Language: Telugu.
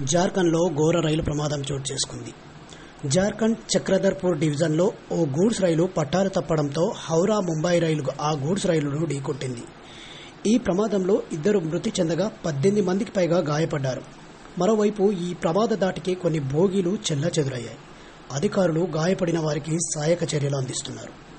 జార్ఖండ్లో ఘోర రైలు ప్రమాదం చోటు చేసుకుంది. జార్ఖండ్ చక్రధర్పూర్ డివిజన్లో ఓ గూడ్స్ రైలు పట్టాలు తప్పడంతో హౌరా ముంబై రైలు ఆ గూడ్స్ రైలును ఢీకొట్టింది ఈ ప్రమాదంలో ఇద్దరు మృతి చెందగా పద్దెనిమిది మందికి పైగా గాయపడ్డారు. మరోవైపు ఈ ప్రమాద దాటికి కొన్ని బోగీలు చెల్లాచెదురయ్యాయి. అధికారులు గాయపడిన వారికి సహాయక చర్యలు అందిస్తున్నారు.